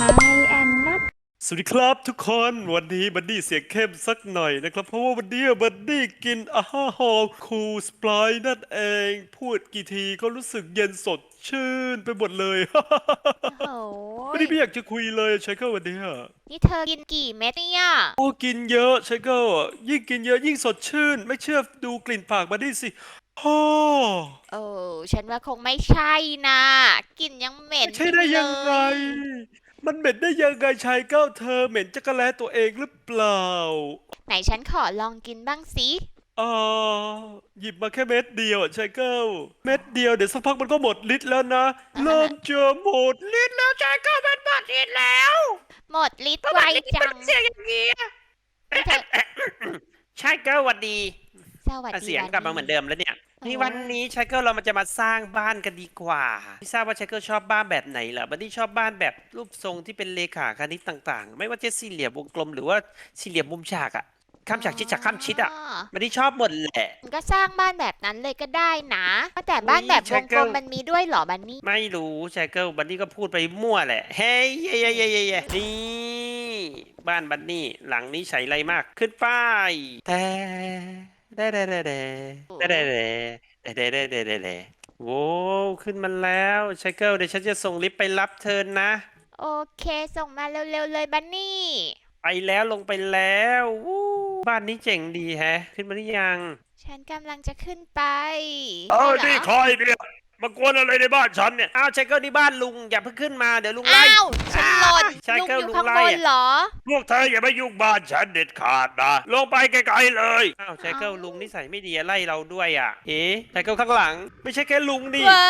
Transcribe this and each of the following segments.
My and not สวัสดีครับทุกคนวันนี้บัดดี้เสียงเข้มสักหน่อยนะครับ เพราะว่าวันนี้บัดดี้กินอาหารหอมคูลสปรายนั่นเอง พูดกี่ทีก็รู้สึกเย็นสดชื่นไปหมดเลย โอ้วันยนี้ไม่อยากจะคุยเลยใช้เกิลวันนี้อะนี่เธอกินกี่เม็ดเนี่ย โอ้กินเยอะใช้เกิลยิ่งกินเยอะยิ่งสดชื่น ไม่เชื่อดูกลิ่นปากบัดดี้สิฮ่อโอ้ฉันว่าคงไม่ใช่นะกลิ่นยังเหม็นใช่ได้ยังไง อยู่เลย มันเหม็นได้ยังไงชายเก้าเธอเหม็นจักรแลตัวเองหรือเปล่าไหนฉันขอลองกินบ้างสิอ่าหยิบมาแค่เม็ดเดียวอะชายเกิลเม็ดเดียวเดี๋ยวสักพักมันก็หมดฤทธิ์แล้วนะเริ่มจะหมดฤทธิ์แล้วชายเกิลมันหมดฤทธิ์แล้วหมดฤทธิ์ไวจังเสียงอย่างนี้ นี่เธอใช่เกิลวันดีสวัสอะดีเสียงวันกลับมานี้เหมือนเดิมแล้วเนี่ยอ๋อ นี่วันนี้ชายเกิลเรามาจะมาสร้างบ้านกันดีกว่าไม่ทราบว่าชายเกิลชอบบ้านแบบไหนเหรอบันดี้ชอบบ้านแบบรูปทรงที่เป็นเลขาคณิตต่างๆ ไม่ว่าจะสี่เหลี่ยมวงกลมหรือว่าสี่เหลี่ยมมุมฉากอะข้ามฉากชิดฉากข้ามชิดอะบันดี้ชอบหมดแหละมันก็สร้างบ้านแบบนั้นเลยก็ได้นะว่าแต่บ้านแบบวงกลมมันมีด้วยเหรอบันนี่ไม่รู้ชายเกิลบันดี้ก็พูดไปมั่วแหละเฮ้ยเย้เย้เย้เย้เย้นี่บ้านบันนี่หลังนี้ใช้ไรมากขึ้นป้ายแต่ แต่แต่แต่แต่แต่แต่แต่แต่แต่แต่แต่แต่โว้วขึ้นมาแล้วชายเกิลเดี๋ยวฉันจะส่งลิฟต์ไปรับเธอนะ โอเคส่งมาเร็วๆเลยบันนี่ไปแล้วลงไปแล้ววู้บ้านนี้เจ๋งดีแฮะ ขึ้นมาหรือยัง ฉันกำลังจะขึ้นไป เออได้นี่เหรใครเนี่ย มากวนอะไรในบ้านฉันเนี่ย อ้าวชายเกิลที่บ้านลุงอย่าเพิ่งขึ้นมาเดี๋ยวลุงไล่ อ้าวฉันหล่นใช่ลุงก็อยู่ลุงข้างไล่บนอะเหรอ พวกเธออย่ามายุ่งบ้านฉันเด็ดขาดนะลงไปไกลๆเลยอ้าวชายเกิลลุงนิสัยไม่ดีอะไล่เราด้วยอะ เอ๊ะชายเกิลข้างหลัง ไม่ใช่แค่ลุงดิ เว้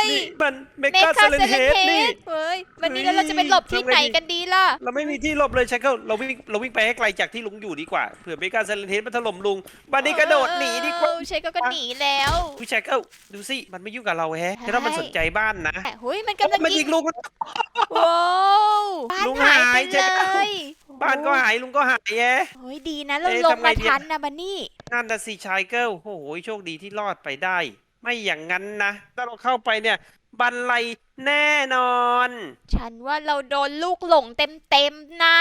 ยนี่มันเมเมกาคาเซเซเลเลนเฮดเทนี่สเว้ยวันนี้แล้วเราจะไปหลบที่ทำไงไหนดีกันดีล่ะ เราไม่มีที่หลบเลยชายเกิลเราวิ่งเราวิ่งไปให้ไกลจากที่ลุงอยู่ดีกว่าเผื่อเมกาเซเลนเฮดมันถล่มลุงบันนี้กระโดดหนีดีกว่าเออใช่ก็ก็หนีแล้ว ผู้ชายเกิลดูสิมันไม่ยุ่งกับเราแฮะใช่แต่ถ้ามันสนใจบ้านนะแต่เฮ้ยมันกำลังมันยิยิงงลุงโว้วบ้านลุงหายหายไปใช่เลไหมยบ้านก็หายลุงก็หายแฮะเฮ้ยดีนะเราเอ๊ะลงทำไงมาดี ทันนะบันนี่นั่นนะสิชายเกิลโอ้โหโชคดีที่รอดไปได้ ไม่อย่างนั้นนะถ้าเราเข้าไปเนี่ย บันไลแน่นอนฉันว่าเราโดนลูกหลงเต็มเต็มๆน่ะ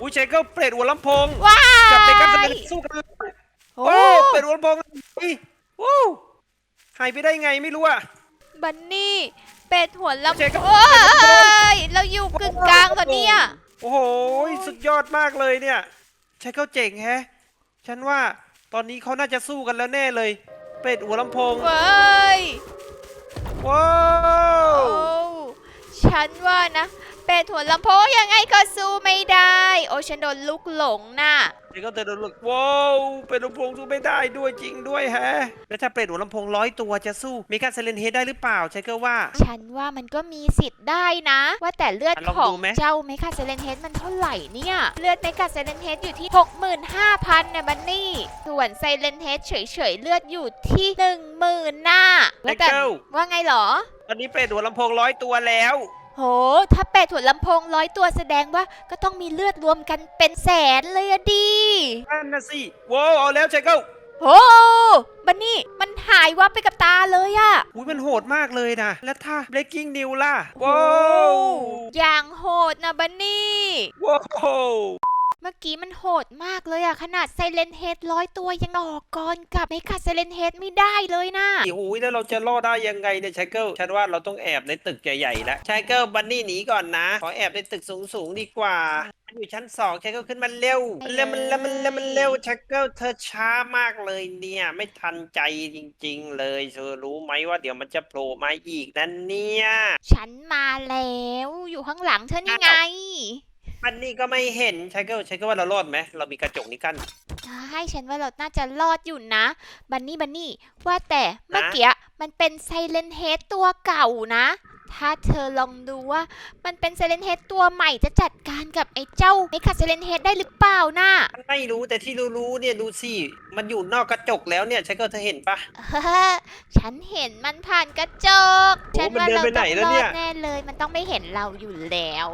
อุ้ยชายเกิลเปรตหัวลำโพงว้ากับเมกาเซเลยนสู้กันเลยโอ้โอ้เปรตหัวลำโพงอุ้ยโอ้ หายไปได้ไงไม่รู้อะ บันนี่เป็ดหัวลำใช่ครับโอ้ยเราอยู่กึ่งกลางตอนเนี้ยโอ้โห สุดยอดมากเลยเนี่ยชายเกิลเจ๋งแฮะ ฉันว่าตอนนี้เขาน่าจะสู้กันแล้วแน่เลย เป็ดหัวลำโพง เว้ยว้าโอ้ว ฉันว่านะ เป็ดหัวลำโพงยังไงก็สู้ไม่ได้ โอ้ฉันโดนลูกหลงน่ะชายเกิลเดินหลุดว้าวเป็ดหัวลำโพงสู้ไม่ได้ด้วยจริงด้วยแฮะ แล้วถ้าเป็ดหัวลำโพงร้อยตัวจะสู้เมกาเซเลนเฮดได้หรือเปล่าชายเกิลว่า ฉันว่ามันก็มีสิทธิ์ได้นะ ว่าแต่เลือดอะลองของดูไหม เจ้าเมคาเซเลนเฮดมันเท่าไหร่เนี่ย เลือดเมคาเซเลนเฮดอยู่ที่ 65,000นะบันนี่ ส่วนไซเลนเฮดเฉยๆเลือดอยู่ที่ 10,000น่ะชายแต่เกิลว่าไงเหรอ ตอนนี้เป็ดหัวลำโพงร้อยตัวแล้ว โห ถ้าเป็ดถั่วลำโพงร้อยตัวแสดงว่าก็ต้องมีเลือดรวมกันเป็นแสนเลยอะดีนั่นนะสิว้าวเอาแล้วชายเกิลโหบันนี่มันหายวับไปกับตาเลยอะอุ้ยมันโหดมากเลยนะ แล้วถ้า breaking news ล่ะว้าโอ้วอย่างโหดนะบันนี่ว้าว เมื่อกี้มันโหดมากเลยอะขนาดไซเลนเฮดร้อยตัวยังออกก่อนกับเมกาไซเลนเฮดไม่ได้เลยนะโอ้โหแล้วเราจะรอดได้ยังไงเนี่ยชายเกิลฉันว่าเราต้องแอบในตึกใหญ่ๆแล้วชายเกิลบันนี่หนีก่อนนะ ขอแอบในตึกสูงๆดีกว่ามันอยู่ชั้นสองชายเกิลขึ้นมาเร็วมันเร็วมันเร็วมันเร็วมันเร็วชายเกิลเธอช้ามากเลยเนี่ย ไม่ทันใจจริง ๆ เลยเธอรู้ไหมว่าเดี๋ยวมันจะโผล่มาอีกนั่นเนี่ย ฉันมาแล้ว อยู่ข้างหลังเธอนี่ไง บันนี่ก็ไม่เห็นชายเกิลชายเกิลว่าเรารอดไหมเรามีกระจกนี่กั้นให้ฉันว่าเราน่าจะรอดอยู่นะ บันนี่บันนี่ว่าแต่เมื่อกี้มันเป็นไซเลนเฮดตัวเก่านะ ถ้าเธอลองดูว่า มันเป็นไซเลนเฮดตัวใหม่จะจัดการกับไอ้เจ้าเมคาไซเลนเฮดได้หรือเปล่านะไม่รู้แต่ที่รู้ๆเนี่ยดูสิ มันอยู่นอกกระจกแล้วเนี่ยชายเกิลเธอเห็นปะ เฮ้อฉันเห็นมันผ่านกระจก โอ้ฉันว่ามันเดินเราไปต้ไหนองแล้วรอเนี่ดยแน่เลย มันต้องไม่เห็นเราอยู่แล้ว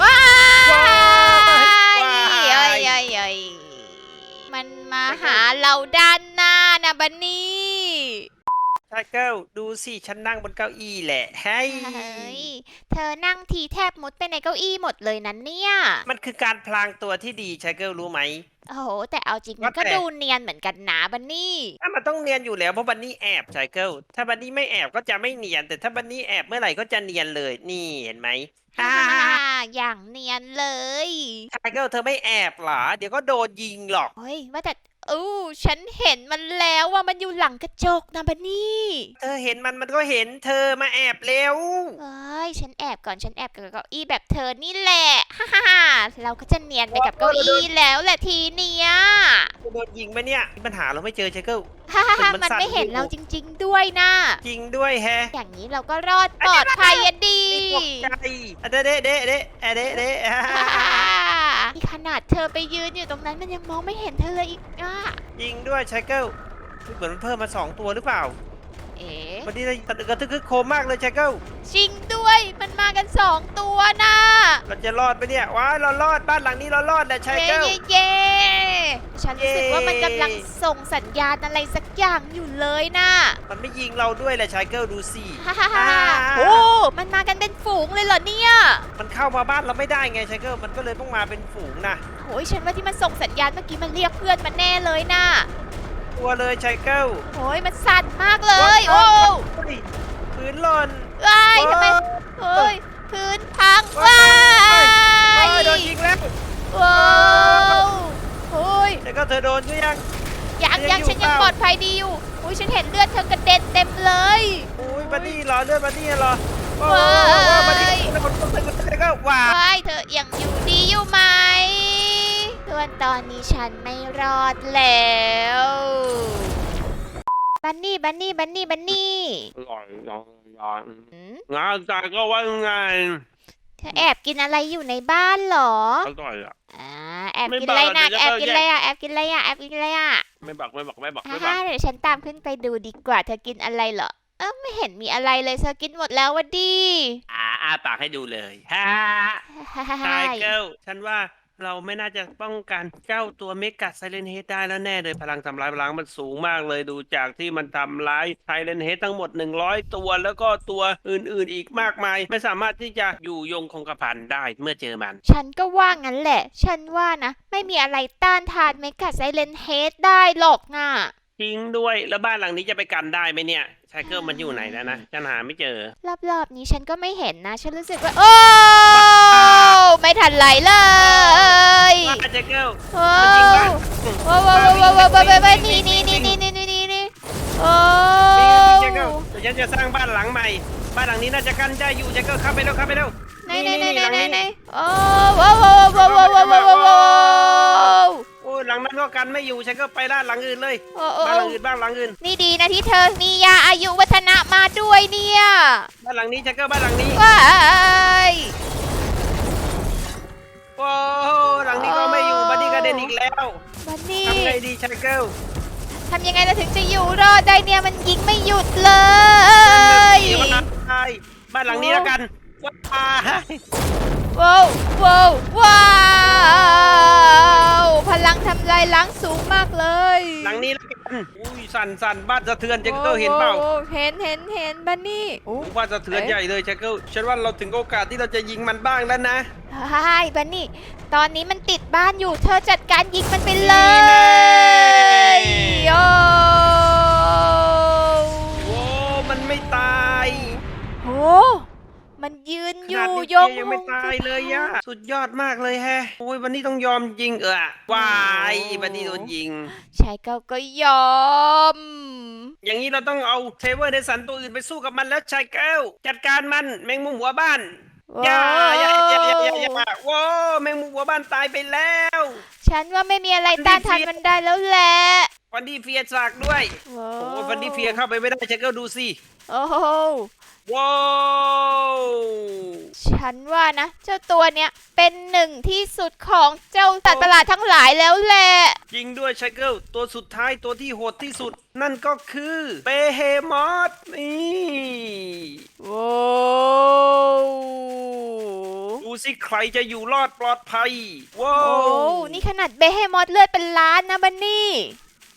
ว้ายว้ายเอ้ยเอ้ยเอ้ยมันมาหาเราด้านหน้านะบันนี่ชายเกิลดูสิฉันนั่งบนเก้าอี้แหละให้เฮ้ย เธอนั่งทีแทบมุดไปในเก้าอี้หมดเลยนั้นเนี่ย มันคือการพลางตัวที่ดีชายเกิลรู้ไหมโอ้โห แต่เอาจริงมันว่าก็แต่ดูเนียนเหมือนกันนะบันนี่ถ้ามันต้องเนียนอยู่แล้วเพราะบันนี่แอบชายเกิลถ้าบันนี่ไม่แอบก็จะไม่เนียน แต่ถ้าบันนี่แอบเมื่อไหร่ก็จะเนียนเลยนี่เห็นไหมฮ่าฮ่าฮ่าฮ่าอย่างเนียนเลยชายเกิลเธอไม่แอบเหรอ เดี๋ยวก็โดนยิงหรอก เฮ้ยว่าแต่ อู้ฉันเห็นมันแล้วว่ามันอยู่หลังกระจกนะบันนี่เธอเห็นมันมันก็เห็นเธอมาแอบเร็วเอ้ยฉันแอบก่อนฉันแอบกับเก้าอี้แบบเธอนี่แหละฮ่าฮ่าฮ่าเราก็จะเนียนไปกับเก้าอี้แล้วแหละทีเนี้ยโดนยิงไหมเนี่ยมีปัญหาเราไม่เจอชายเกิล ฮ่าฮ่าฮ่ามันมันสั่นไม่เห็นอยู่เราจริง ๆ ด้วยนะจริงด้วยแฮะอย่างนี้เราก็รอดปลอดภัยอะดีตกใจอะเด้เด้เด้เด้อะเด้เด้อะ นี่ขนาดเธอไปยืนอยู่ตรงนั้นมันยังมองไม่เห็นเธอเลยอีกอะยิงด้วยชายเกิลเหมือนมันเพิ่มมาสองตัวหรือเปล่า เอ๊ะวันนี้กระทึกคึกโคมมากเลยชายเกิลจริงด้วยมันมากันสองตัวนะเราจะรอดไหมเนี่ยว้ายเรารอดบ้านหลังนี้เรารอดแหละชายเย้เกิลเย้เย้ฉันรู้สึกว่ามันเย้กำลังส่งสัญญาณอะไรสักอย่างอยู่เลยนะมันไม่ยิงเราด้วยแหละชายเกิลดูสิฮ่าฮ่าฮ่าอ่าโอ้มันมากันเป็นฝูงเลยเหรอเนี่ยมันเข้ามาบ้านเราไม่ได้ไงชายเกิลมันก็เลยต้องมาเป็นฝูงนะโอ้ยฉันว่าที่มันส่งสัญญาณเมื่อกี้มันเรียกเพื่อนมันแน่เลยนะ ตัวเลยชายเกิลโอ้ยมันสั่นมากเลย โอ้เฮ้ยพื้นหล่นว้ายทำไมเฮ้ยพื้นพังว้าเฮ้ยยโดนยิงแล้วว้าวโอ้ยชายเกิลเธอโดนหรือยังยังยัยังงอยู่ฉันยังเปล่าปลอดภัยดีอยู่อุ้ยฉันเห็นเลือดเธอกระเด็นเต็มเลยอุ้ยบัดดี้เหรอเลือดบัดดี้เหรอโอ้ว้ายโหบัดดี้คนคนคนคนชายเกิลว้าว้ายเธอยังอยู่ดีอยู่ไหมส่ วนตอนนี้ฉันไม่รอดแล้ว บันนี่ บันนี่ บันนี่ บันนี่อร่อยอร่อยอร่อยหืมงานใจก็ว่าไงเธอแอบกินอะไรอยู่ในบ้านเหรอ อร่อยอะ อ่า แอบไม่กินอะไรบอกนะเดี๋ยวจะแอบกินอะไรแยกอะ แอบกินอะไรอะ แอบกินอะไรอะไม่บอกไม่บอกไม่บอกฮ่าไม่บอฮ่ากเดี๋ยวฉันตามขึ้นไปดูดีกว่า เธอกินอะไรเหรอ เออไม่เห็นมีอะไรเลย เธอกินหมดแล้ววะดี อ่าอาปากให้ดูเลยฮ่าฮ่าฮ่าชาฮ่ายเกิลฉันว่า เราไม่น่าจะป้องกันเจ้าตัวเมกะไซเลนเฮดได้แล้วแน่เลยพลังทำลายพลังมันสูงมากเลยดูจากที่มันทำร้ายไซเลนเฮดทั้งหมด 100 ตัว แล้วก็ตัวอื่นๆอีกมากมาย ไม่สามารถที่จะอยู่ยงคงกระพันได้เมื่อเจอมัน ฉันก็ว่างั้นแหละ ฉันว่านะ ไม่มีอะไรต้านทานเมกะไซเลนเฮดได้หรอกน่ะ ทิ้งด้วยแล้วบ้านหลังนี้จะไปกันได้ไหมเนี่ยชาย เกิลมันอยู่ไหนแล้วนะฉันหาไม่เจอ รอบๆนี้ฉันก็ไม่เห็นนะ ฉันรู้สึกว่า โอ้ไม่ทันไหลเลยว่าชายเกิลโอ้มันจริงปะว้าวว้าวว้าวว้าวว้าวว้าวนี่นี่นี่นี่นี่นี่นี่โอ้ชายเกิลเดี๋ยวฉันจะสร้างบ้านหลังใหม่ บ้านหลังนี้น่าจะกันได้อยู่ชายเกิลเข้าไปเร็วเข้าไปเร็วไหนไหนไหนหลังไหนนี้ไหนโอ้ว้าวว้าวว้าวว้าว ก็กันไม่อยู่ชายเกิลไปด้านหลังอื่นเลยโอ้โอ้บ้านหลังอื่นบ้านหลังอื่นนี่ดีนะที่เธอมียาอายุวัฒนะมาด้วยเนี่ยบ้านหลังนี้ชายเกิลบ้านหลังนี้ว้ายโอ้หลังนี้ก็ไม่อยู่บัดดี้กระเด็นอีกแล้ววันนี้ทำไงดีชายเกิลทำยังไงเราถึงจะอยู่รอดได้เนี่ยมันยิงไม่หยุดเลยดีว่าใช่บ้านหลังนี้แล้วกันว้าว้าวว้าวว้าวพ ลังทำลายล้างสูงมากเลยหลังนี้แล้วกันอุ้ยสั่นสั่นบ้านสะเทือนชายเกิลเห็นเปล่าโอ้โหเห็นเห็นเห็นบันนี่บ้านสะเทือนใหญ่เลยชายเกิลฉันว่าเราถึงโอกาสที่เราจะยิงมันบ้างแล้วนะใช่บันนี่ ตอนนี้มันติดบ้านอยู่เธอจัดการยิงมันไปเลนี่แน่ยโอ้โอ้มันไม่ตายโห มันยืนขอยู่นาดนี้ยกยังไม่ตายเลยอะสุดยอดมากเลยแฮะโอ้ยวันนี้ต้องยอมยิงเออวายวันนี้โดนยิง ชายเก้าก็ยอม อย่างนี้เราต้องเอาเทเวอร์เดสันตัวอื่นไปสู้กับมันแล้วชายแก้ว จัดการมันแมงมุมหัวบ้านอย่าอย่าอย่าอย่าอย่าอย่าว้าวแมงมุมหัวบ้านตายไปแล้ว ฉันว่าไม่มีอะไรต้านทานมันได้แล้วแหละฟันดี้เฟียสากด้วยว้าโอ้ยฟันดี้เฟียเข้าไปไม่ได้ชายแก้วดูสิ โอ้โห ว้าวฉันว่านะ เจ้าตัวเนี้ยเป็นหนึ่งที่สุดของเจ้าสัตว์ประหลาดทั้งหลายแล้วแหละยิงด้วยชายแก้วตัวสุดท้ายตัวที่โหดที่สุด นั่นก็คือเบเฮมอสนี่โอ้ดูสิใครจะอยู่รอดปลอดภัยว้าโอ้วนี่ขนาดเบเฮมอสเลือดเป็นล้านนะบันนี่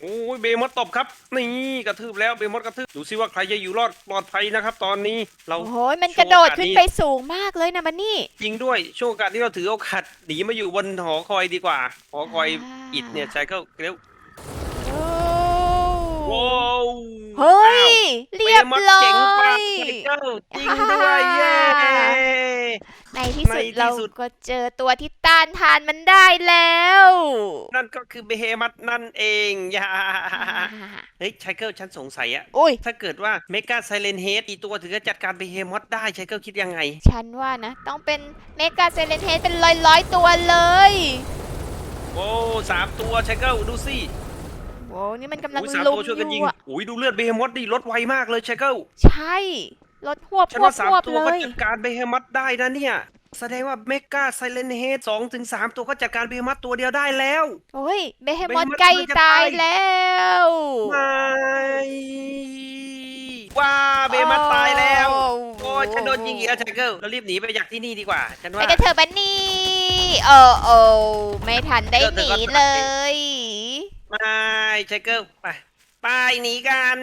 โอ้ยเบมอสตบครับ นี่กระทืบแล้วเบมอสกระทืบดูซิว่าใครจะอยู่รอดปลอดภัยนะครับ ตอนนี้เรา โอ้ยมันกระโดดขึ้นไปสูงมากเลยนะบันนี่จริงด้วยช่วงโอกาสที่เราถือโอกาสหนีมาอยู่บนหอคอยดีกว่า หอคอยอ่า อิดเนี่ยใช้ก็เร็วโอ้ว้าวเฮ้ยอ้าวเรียบเบมอสร้อเจ๋งมากย เจ้าจริงด้วยเย้ ในที่สุดในที่เราสุด ก็เจอตัวที่ต้านทานมันได้แล้วนั่นก็คือเบเฮมัสนั่นเองอย่าเฮ้ยไชเกิลฉันสงสัยอะอุ้ย ถ้าเกิดว่าเมกาไซเลนเฮดอีตัวถึงจะจัดการเบเฮมอสได้ไชเกิลคิดยังไง ฉันว่านะ ต้องเป็นเมกาเซเลนเทสเป็นร้อยร้อยๆตัวเลย โอ้สามตัวไชเกิลดูสิโว้นี่มันกำลังอุ้ยสามลุมตัวช่วยอกันยิงยู่อะอุ้ยดูเลือดเบเฮมอสดิลดไวมากเลยไชเกิลใช่ รถหวบฉันหวบว่าสามหวบตัวเลก็ย จัดการเบเฮมอสได้นะเนี่ย แสดงว่าเมกาไซเลนเฮดสองถึงสามตัวก็จัดการเบเฮมอสตัวเดียวได้แล้ว โอ้ยเบเฮมอ Behemoth สใกล้กำลังจะตายตายแล้ว ไม่ว้าเบเฮมอสตายแล้ว โอ้ยฉันโดนยิงอีกแล้วไชเกิลเรารีบหนีไปจากที่นี่ดีกว่า ฉันไปว่า กันเถอะบันนี่โอ้โอ้ไม่ทันได้เดี๋ยวหเดี๋นียวก่อนเลย ไม่ไชเกิลไป ไปหนีกัน